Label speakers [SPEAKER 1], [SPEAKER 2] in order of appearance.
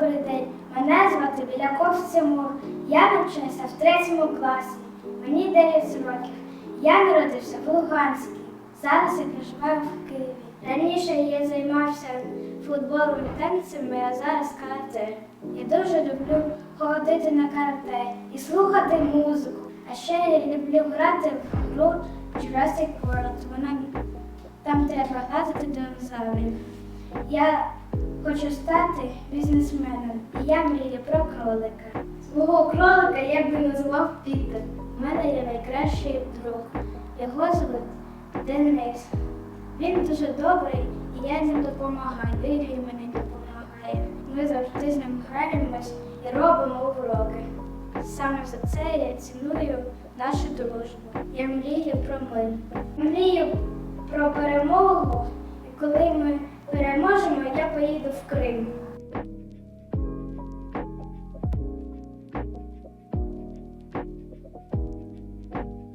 [SPEAKER 1] Добрий день. Мене звати Біляков Тимур. Я навчаюся в третьому класі. Мені 9 років. Я народився в Луганській. Зараз я проживаю в Києві. Раніше я займався футболом і танцями, а зараз карате. Я дуже люблю ходити на карате і слухати музику. А ще я люблю грати в гру Jurassic World. Вона там треба грати динозаврів. Я хочу стати бізнесменом, і я мрію про кролика. Свого кролика я би назвав Пітер. У мене є найкращий друг. Його звуть Денис. Він дуже добрий, і я йому допомагаю. І він мені допомагає. Ми завжди з ним граємось і робимо уроки. Саме за це я ціную нашу дружбу. Я мрію про мир. Мрію про перемогу, і коли ми поїду в Крим.